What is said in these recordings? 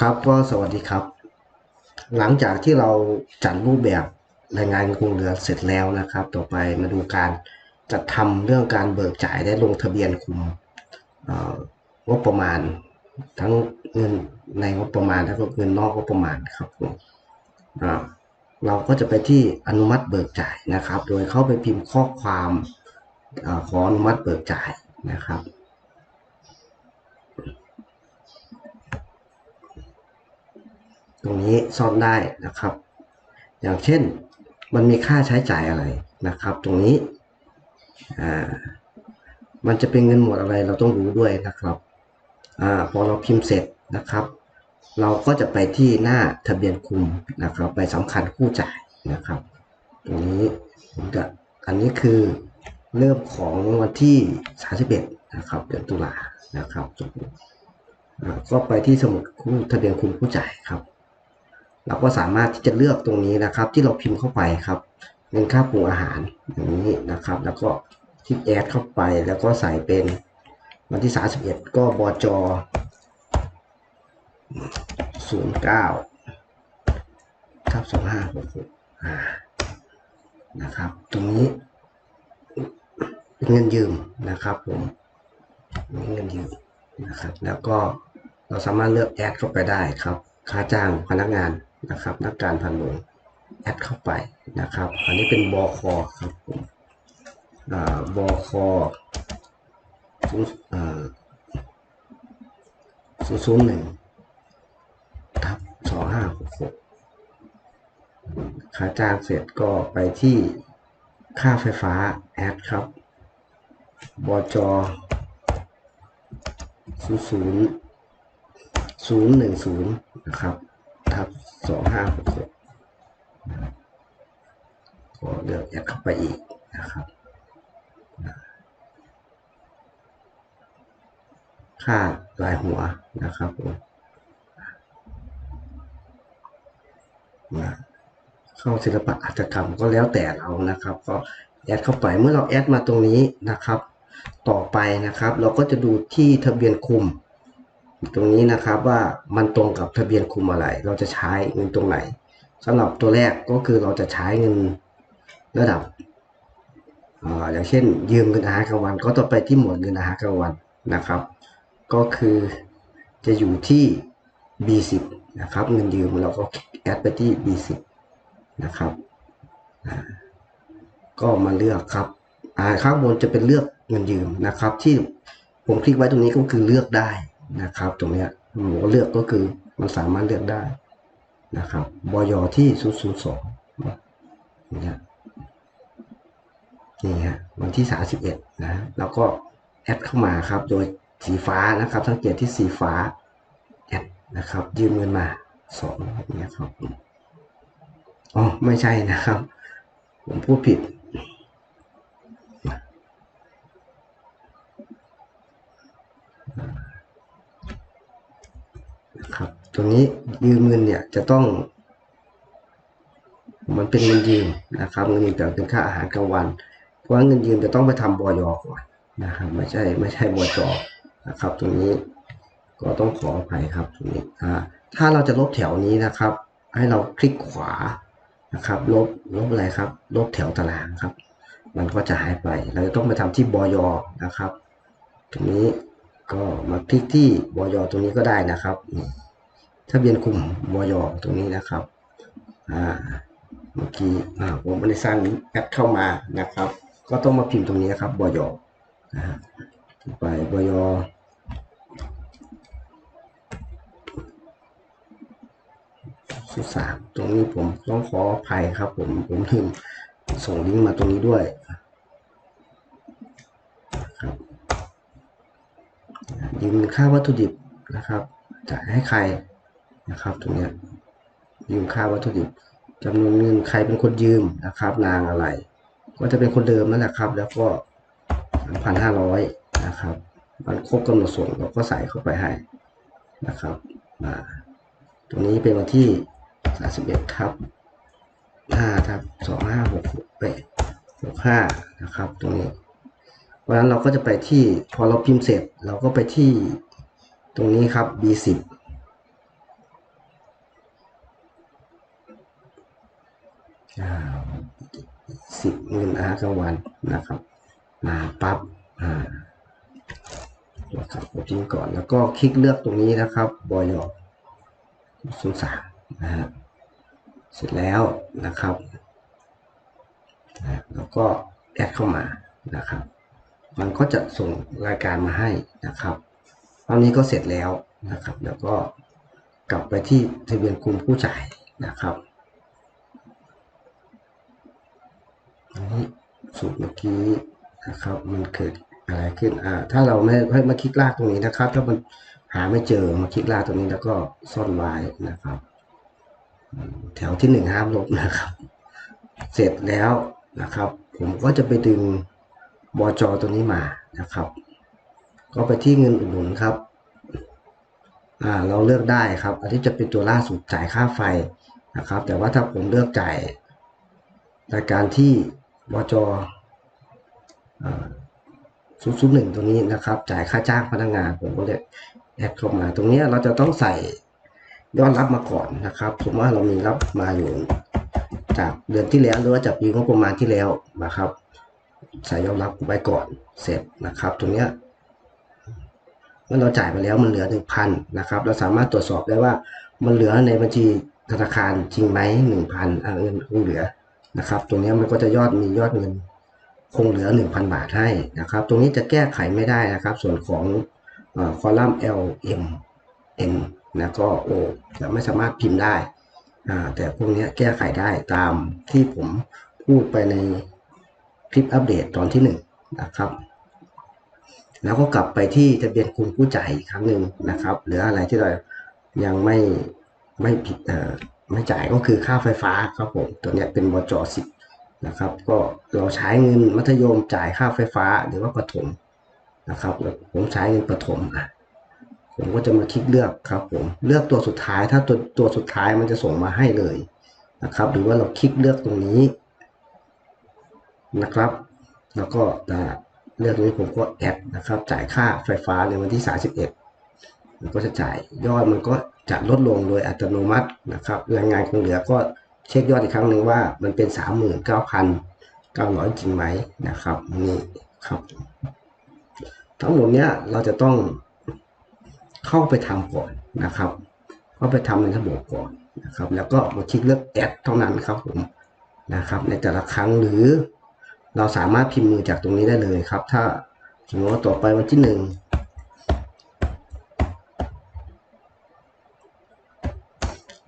ครับก็สวัสดีครับ หลังจากที่เราจัดรูปแบบรายงานคงเหลือเสร็จแล้วนะครับ ต่อไปมาดูการจัดทำเรื่องการเบิกจ่ายและลงทะเบียนคุมเอ่องบประมาณ ทั้งเงินในงบประมาณแล้วก็เงินนอกงบประมาณครับผมเราก็จะไปที่อนุมัติเบิกจ่ายนะครับ โดยเข้าไปพิมพ์ข้อความอขออนุมัติเบิกจ่ายนะครับ รงนี้ซ่อนได้นะครับ อย่างเช่นมันมีค่าใช้จ่ายอะไรนะครับ ตรงนี้อ่ามันจะเป็นเงินหมวดอะไรเราต้องรู้ด้วยนะครับอ่าพอเราพิมพ์เสร็จนะครับ เราก็จะไปที่หน้าทะเบียนคุมนะครับ ไปสำคัญคู่จ่ายนะครับ ตรงนี้ผมจะอันนี้คือเริ่มของวันที่ 31 นะครับเดือนตุลานะครับจบก็ไปที่สมุดคู่ทะเบียนคุมผู้จ่ายครับ เราก็สามารถที่จะเลือกตรงนี้นะครับ ที่เราพิมพ์เข้าไปครับเงินค่าปรุงอาหารอย่างนี้นะครับ แล้วก็คลิกแอดเข้าไปแล้วก็ใส่เป็นวันที่ 31 ก็บจ09ทับ2566นะครับ ตรงนี้เป็นเงินยืมนะครับผมเงินยืมนะครับ แล้วก็เราสามารถเลือกแอดเข้าไปได้ครับ ค่าจ้างพนักงาน นะครับ นักการพันโรงแอดเข้าไปนะครับ อันนี้เป็นบคครับผมอ่าบคศูนย์อ่าศูนย์ศูนย์หนึ่งทับสองห้าหกหกค่าจ้างเสร็จก็ไปที่ค่าไฟฟ้าแอดครับบจศูนย์ศูนย์ศูนย์หนึ่งศูนย์นะครับทับ สองห้าหกหกก็เลือกแอดเข้าไปอีกนะครับ ค่ารายหัวนะครับผมมาเข้าศิลปะหัตกรรมก็แล้วแต่เรานะครับ ก็แอดเข้าไปเมื่อเราแอดมาตรงนี้นะครับ ต่อไปนะครับ เราก็จะดูที่ทะเบียนคุม ตรงนี้นะครับว่ามันตรงกับทะเบียนคุมอะไร เราจะใช้เงินตรงไหนสำหรับตัวแรกก็คือเราจะใช้เงินระดับอย่างเช่น ยืมเงินอาหารกลางวัน ก็ต้องไปที่หมวดเงินอาหารกลางวันนะครับ ก็คือจะอยู่ที่ B10 นะครับ เงินยืมเราก็แอดไปที่ B10 นะครับก็มาเลือกครับข้างบนจะเป็นเลือกเงินยืมนะครับ ที่ผมคลิกไว้ตรงนี้ก็คือเลือกได้ นะครับตรงนี้ยผมก็เลือกก็คือมันสามารถเลือกได้นะครับบอยอที่ 002เนี่ยนี่ฮะวันที่ 31 นะแล้วก็แอดเข้ามาครับ โดยสีฟ้านะครับ สังเกตที่สีฟ้าแอดนะครับ ยืมเงินมาสองเนี่ยครับอ๋อไม่ใช่นะครับ ผมพูดผิด ครับตรงนี้ยืมเงินเนี่ยจะต้อง มันเป็นเงินยืมนะครับเงินยืมแต่เป็นค่าอาหารกลางวัน เพราะเงินยืมจะต้องไปทำบอยก่อนนะครับไม่ใช่ไม่ใช่บจนะครับ ตรงนี้ก็ต้องขออภัยครับตรงนี้อ่าถ้าเราจะลบแถวนี้นะครับ ให้เราคลิกขวานะครับ ลบลบอะไรครับ ลบแถวตารางครับ มันก็จะหายไป เราจะต้องไปทำที่บอยนะครับ ตรงนี้ ก็มาคลิกที่บยตรงนี้ก็ได้นะครับทะเบียนกลุ่มบยตรงนี้นะครับอ่าเมื่อกี้อ่าผมไม่ได้สร้างแอปเข้ามานะครับ ก็ต้องมาพิมพ์ตรงนี้ครับบยนะฮะไปบยสุสานตรงนี้ผมต้องขออภัยครับ ผมผมลืมส่งลิงก์มาตรงนี้ด้วยครับ ยืมค่าวัตถุดิบนะครับจ่ายให้ใครนะครับตรงนี้ยืมค่าวัตถุดิบจำนวนเงินใครเป็นคนยืมนะครับ นางอะไร ก็จะเป็นคนเดิมนั่นแหละครับ แล้วก็สามพันห้าร้อยนะครับ มันครบกำหนดส่งเราก็ใส่เข้าไปให้นะครับมาตรงนี้เป็นวันที่สามสิบเอ็ดครับห้าทับสองห้าหกหกแปดหกห้านะครับ ตรงนี้ พราะฉะนั้นเราก็จะไปที่พอเราพิมพ์เสร็จ เราก็ไปที่ตรงนี้ครับ B10 สิบหมื่นอาร์กวันนะครับ มาปั๊บอ่าตัวสับโริงก่อน แล้วก็คลิกเลือกตรงนี้นะครับบอยอกศูนย์สามนะฮะเสร็จแล้วนะครับแล้วก็แอดเข้ามานะครับ มันก็จะส่งรายการมาให้นะครับตอนนี้ก็เสร็จแล้วนะครับ แล้วก็กลับไปที่ทะเบียนกลุ่มผู้จ่ายนะครับอันนี้สูตรเมื่อกี้นะครับ มันเกิดอะไรขึ้นอ่าถ้าเราไม่ให้มาคลิกลากตรงนี้นะครับ ถ้ามันหาไม่เจอมาคลิกลากตรงนี้แล้วก็ซ่อนไว้นะครับ แถวที่หนึ่งห้ามลบนะครับ เสร็จแล้วนะครับ ผมก็จะไปดึง บจตัวนี้มานะครับ ก็ไปที่เงินอุดหนุนครับอ่าเราเลือกได้ครับ อันนี้จะเป็นตัวล่าสุดจ่ายค่าไฟนะครับ แต่ว่าถ้าผมเลือกจ่ายรายการที่บจศูนย์ศูนย์หนึ่งตัวนี้นะครับ จ่ายค่าจ้างพนักงานผมก็เลยแอดเข้ามา ตรงนี้เราจะต้องใส่ยอดรับมาก่อนนะครับสมว่าเรามีรับมาอยู่จากเดือนที่แล้วหรือว่าจากปีงบประมาณที่แล้วนะครับ ใส่ยอดรับไว้ก่อนเสร็จนะครับ ตรงเนี้ยเมื่อเราจ่ายไปแล้วมันเหลือหนึ่งพันนะครับ เราสามารถตรวจสอบได้ว่ามันเหลือในบัญชีธนาคารจริงไหมหนึ่งพันเงินคงเหลือนะครับ ตรงนี้มันก็จะยอดมียอดเงินคงเหลือหนึ่งพันบาทให้นะครับ ตรงนี้จะแก้ไขไม่ได้นะครับ ส่วนของคอลัมน์ L M N นะก็ O จะไม่สามารถพิมพ์ได้ แต่พวกนี้แก้ไขได้ตามที่ผมพูดไปใน คลิปอัปเดตตอนที่หนึ่งนะครับ แล้วก็กลับไปที่ทะเบียนคุณผู้จ่ายอีกครั้งหนึ่งนะครับหรืออะไรที่เรายังไม่ไม่ผิดเอ่อไม่จ่ายก็คือค่าไฟฟ้าครับผมตัวนี้เป็นบจสิบนะครับ ก็เราใช้เงินมัธยมจ่ายค่าไฟฟ้าหรือว่าประถมนะครับ ผมใช้เงินประถมอะผมก็จะมาคลิกเลือกครับผมเลือกตัวสุดท้ายถ้าตัวตัวสุดท้ายมันจะส่งมาให้เลยนะครับ หรือว่าเราคลิกเลือกตรงนี้ นะครับ แล้วก็จะเลือกนี้ผมก็แอดนะครับ จ่ายค่าไฟฟ้าในวันที่ 31มันก็จะจ่ายยอดมันก็จะลดลงโดยอัตโนมัตินะครับแรงงานคงเหลือก็เช็คยอดอีกครั้งหนึ่งว่ามันเป็น 39,900 จริงไหมนะครับนี่ครับทั้งหมดเนี้ยเราจะต้องเข้าไปทำก่อนนะครับเข้าไปทำในระบบก่อนนะครับ แล้วก็มาคลิกเลือกแอดเท่านั้นครับผมนะครับ ในแต่ละครั้งหรือ เราสามารถพิมพ์มือจากตรงนี้ได้เลยครับ ถ้าสมมติว่าต่อไปวันที่หนึ่ง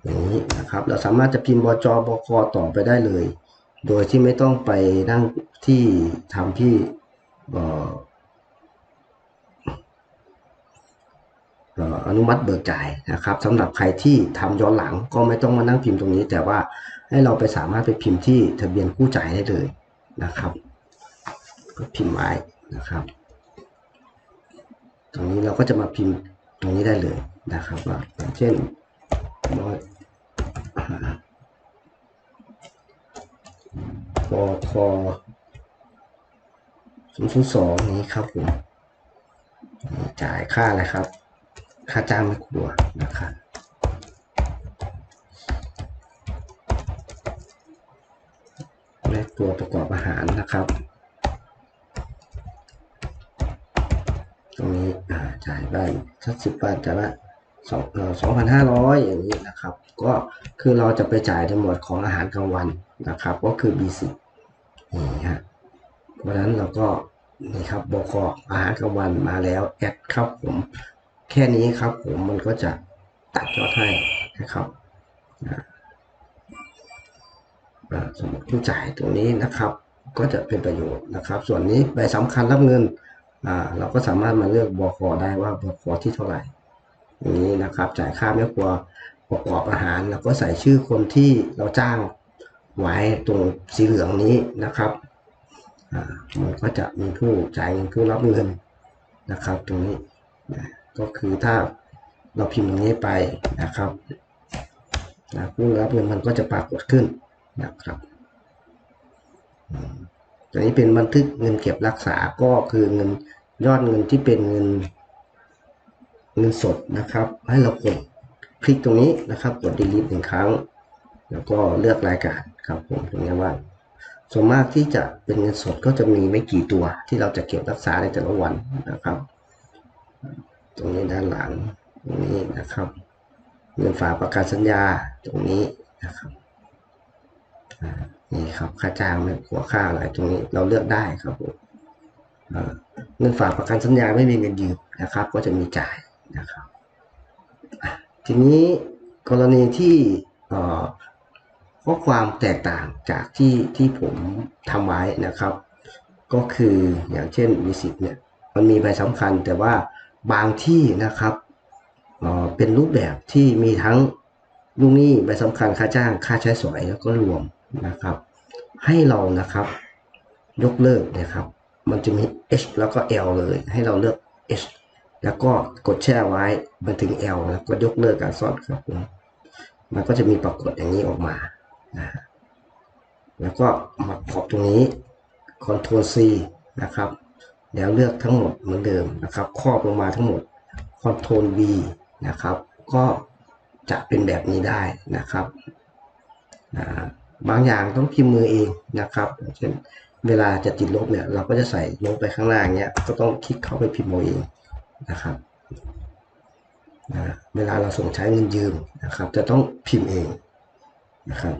อย่างนี้นะครับ เราสามารถจะพิมพ์บจบคต่อไปได้เลย โดยที่ไม่ต้องไปนั่งที่ทำที่เอ่อเอ่ออนุมัติเบิกจ่ายนะครับสำหรับใครที่ทำย้อนหลังก็ไม่ต้องมานั่งพิมพ์ตรงนี้ แต่ว่าให้เราไปสามารถไปพิมพ์ที่ทะเบียนผู้จ่ายได้เลย นะครับ ก็พิมพ์ไว้นะครับ ตรงนี้เราก็จะมาพิมพ์ตรงนี้ได้เลยนะครับว่าอย่างเช่นบอยปอคอศูนย์ศูนย์สองนี้ครับผมจ่ายค่าอะไรครับ ค่าจ้างไม่ครัวนะครับ แม่ครัวประกอบอาหารนะครับ ตรงนี้จ่ายบ้านสักสิบบาทจ่ายละสองเออสองพันห้าร้อยอย่างนี้นะครับ ก็คือเราจะไปจ่ายในหมวดของอาหารกลางวันนะครับ ก็คือ B10 นี่ฮะเพราะฉะนั้นเราก็นี่ครับบกอาหารกลางวันมาแล้วแอดครับผมแค่นี้ครับผมมันก็จะตัดยอดให้นะครับนะ ผู้จ่ายตรงนี้นะครับ ก็จะเป็นประโยชน์นะครับ ส่วนนี้ใบสำคัญรับเงินเราก็สามารถมาเลือกบคได้ว่าบคที่เท่าไหร่อย่างนี้นะครับ จ่ายค่าแม่ครัวประกอบอาหารแล้วก็ใส่ชื่อคนที่เราจ้างไว้ตรงสีเหลืองนี้นะครับมันก็จะมีผู้จ่ายเงินผู้รับเงินนะครับ ตรงนี้นะก็คือถ้าเราพิมพ์ตรงนี้ไปนะครับผู้รับเงินมันก็จะปรากฏขึ้น นะครับอืมตัวนี้เป็นบันทึกเงินเก็บรักษาก็คือเงินยอดเงินที่เป็นเงินเงินสดนะครับ ให้เรากดคลิกตรงนี้นะครับกด delete หนึ่งครั้ง แล้วก็เลือกรายการครับผมตรงนี้ว่าส่วนมากที่จะเป็นเงินสดก็จะมีไม่กี่ตัวที่เราจะเก็บรักษาในแต่ละวันนะครับ ตรงนี้ด้านหลังตรงนี้นะครับ เงินฝากประกันสัญญาตรงนี้ นี่ครับ ค่าจ้างไม่หัวค่าอะไรตรงนี้เราเลือกได้ครับผมอ่าเงินฝากประกันสัญญาไม่มีเงินยืมนะครับ ก็จะมีจ่ายนะครับ ทีนี้กรณีที่ข้อความแตกต่างจากที่ที่ผมทำไว้นะครับ ก็คืออย่างเช่นมีสิทธิ์เนี่ยมันมีใบสำคัญแต่ว่าบางที่นะครับเเป็นรูปแบบที่มีทั้งลูกหนี้ใบสำคัญค่าจ้างค่าใช้สอยแล้วก็รวม นะครับ ให้เรานะครับ ยกเลิกนะครับ มันจะมี H แล้วก็ L เลย ให้เราเลือก H แล้วก็กดแช่ไว้มันถึง L แล้วก็ยกเลิกการซ่อนครับผมมันก็จะมีปรากฏอย่างนี้ออกมานะแล้วก็มาขอบตรงนี้ Ctrl C นะครับ แล้วเลือกทั้งหมดเหมือนเดิมนะครับ ครอบลงมาทั้งหมด Ctrl V นะครับ ก็จะเป็นแบบนี้ได้นะครับอ่า บางอย่างต้องพิมพ์มือเองนะครับ เช่นเวลาจะติดลบเนี่ย เราก็จะใส่ลบไปข้างล่างเนี้ยก็ต้องคลิกเข้าไปพิมพ์เอาเองนะครับนะเวลาเราส่งใช้เงินยืมนะครับ จะต้องพิมพ์เองนะครับ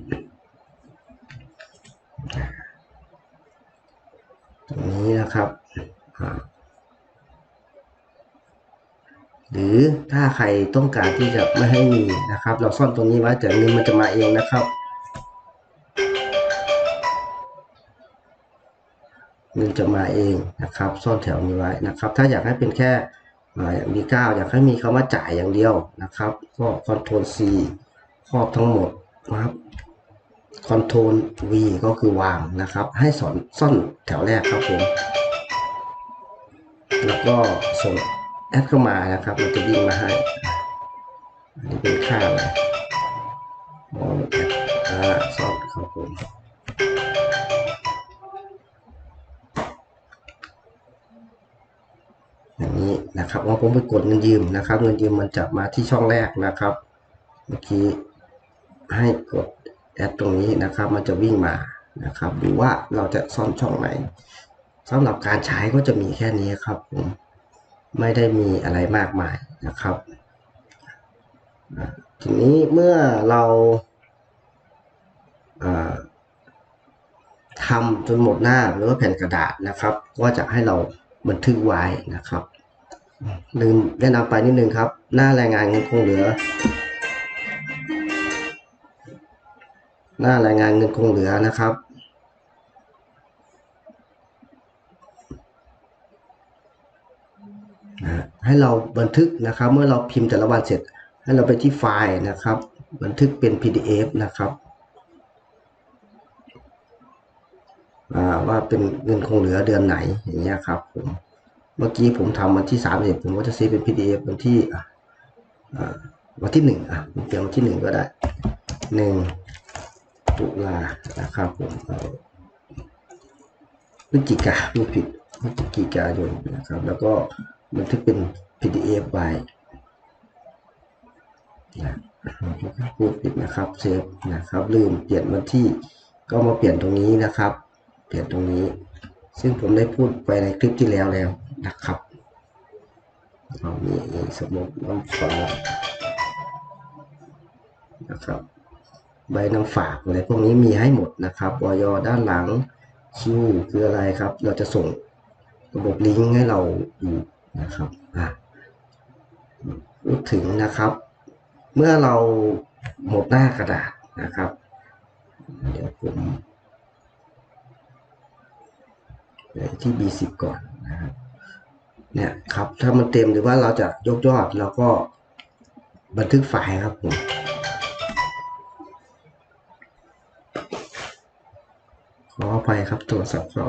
ตรงนี้นะครับหรือถ้าใครต้องการที่จะไม่ให้มีนะครับ เราซ่อนตรงนี้ไว้แต่เงินมันจะมาเองนะครับ เงินจะมาเองนะครับ ซ่อนแถวนี้ไว้นะครับ ถ้าอยากให้เป็นแค่อ่ามีเก้าอยากให้มีคำว่าจ่ายอย่างเดียวนะครับ ก็ Ctrl C ครอบทั้งหมดนะครับ Ctrl V ก็คือวางนะครับ ให้สอนซ่อนแถวแรกครับผม แล้วก็ส่งแอดเข้ามานะครับ มันจะวิ่งมาให้อันนี้เป็นค่าอะไรมองแอดอ่าซ่อนครับผม นะครับว่าผมไปกดเงินยืมนะครับ เงินยืมมันจะมาที่ช่องแรกนะครับเมื่อกี้ให้กดแอดตรงนี้นะครับ มันจะวิ่งมานะครับดูว่าเราจะซ่อนช่องไหนสำหรับการใช้ก็จะมีแค่นี้ครับผมไม่ได้มีอะไรมากมายนะครับ ทีนี้เมื่อเราอ่าทำจนหมดหน้าหรือว่าแผ่นกระดาษนะครับ ก็จะให้เราบันทึกไว้นะครับ ลืมแนะนำไปนิดนึงครับ หน้ารายงานเงินคงเหลือ หน้ารายงานเงินคงเหลือนะครับ ให้เราบันทึกนะครับ เมื่อเราพิมพ์แต่ละวันเสร็จ ให้เราไปที่ไฟล์นะครับ บันทึกเป็น PDF นะครับว่าเป็นเงินคงเหลือเดือนไหนอย่างเงี้ยครับผม เมื่อกี้ผมทำวันที่สามเสร็จผมก็จะเซฟเป็น PDF วันที่อ่าวันที่หนึ่งอะผมเขียนวันที่หนึ่งก็ได้หนึ่งตุลานะครับผมพฤศจิกาไม่ผิดพฤศจิกายนนะครับ แล้วก็บันทึกเป็น PDF ไว้นะพูดผิดนะครับเซฟนะครับลืมเปลี่ยนวันที่ก็มาเปลี่ยนตรงนี้นะครับ เปลี่ยนตรงนี้ ซึ่งผมได้พูดไปในคลิปที่แล้วแล้ว นะครับเรามีสมุดน้ำฟ้านะครับใบนำฝากอะไรพวกนี้มีให้หมดนะครับวอยด้านหลังคิวคืออะไรครับ เราจะส่งระบบลิงก์ให้เราดูนะครับอะพูดถึงนะครับ เมื่อเราหมดหน้ากระดาษนะครับ เดี๋ยวผมไปที่ B10 ก่อนนะครับ เนี่ยครับถ้ามันเต็มหรือว่าเราจะยกยอดเราก็บันทึกไฟล์ครับผมขออภัยครับโทรศัพท์เขา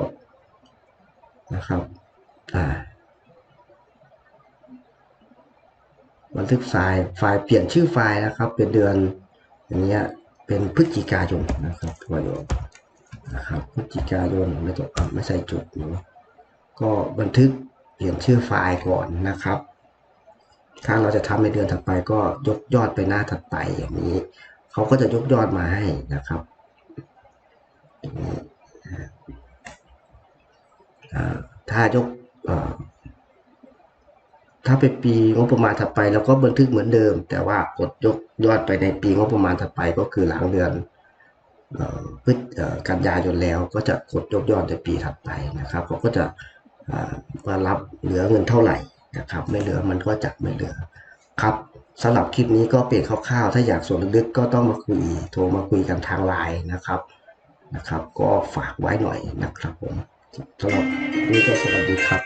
นะครับอ่าบันทึกไฟล์ไฟล์เปลี่ยนชื่อไฟล์นะครับ เป็นเดือนอย่างเงี้ยเป็นพฤศจิกายนนะครับวายนะครับพฤศจิกายนไม่ต้องไม่ใส่จุดเนาะก็บันทึก เปลี่ยนชื่อไฟล์ก่อนนะครับ ถ้าเราจะทำในเดือนถัดไปก็ยกยอดไปหน้าถัดไปอย่างนี้ เขาก็จะยกยอดมาให้นะครับถ้ายกถ้าเป็นปีงบประมาณถัดไปเราก็บันทึกเหมือนเดิม แต่ว่ากดยกยอดไปในปีงบประมาณถัดไปก็คือหลังเดือนอพฤศเอ่อกันยายนแล้วก็จะกดยกยอดในปีถัดไปนะครับเขาก็จะ มารับเหลือเงินเท่าไหร่นะครับ ไม่เหลือมันก็จะไม่เหลือครับสำหรับคลิปนี้ก็เป็นคร่าวๆ ถ้าอยากส่วนลึกๆก็ต้องมาคุยโทรมาคุยกันทางไลน์นะครับนะครับ ก็ฝากไว้หน่อยนะครับผมสำหรับนนี้ก็สวัสดีครับ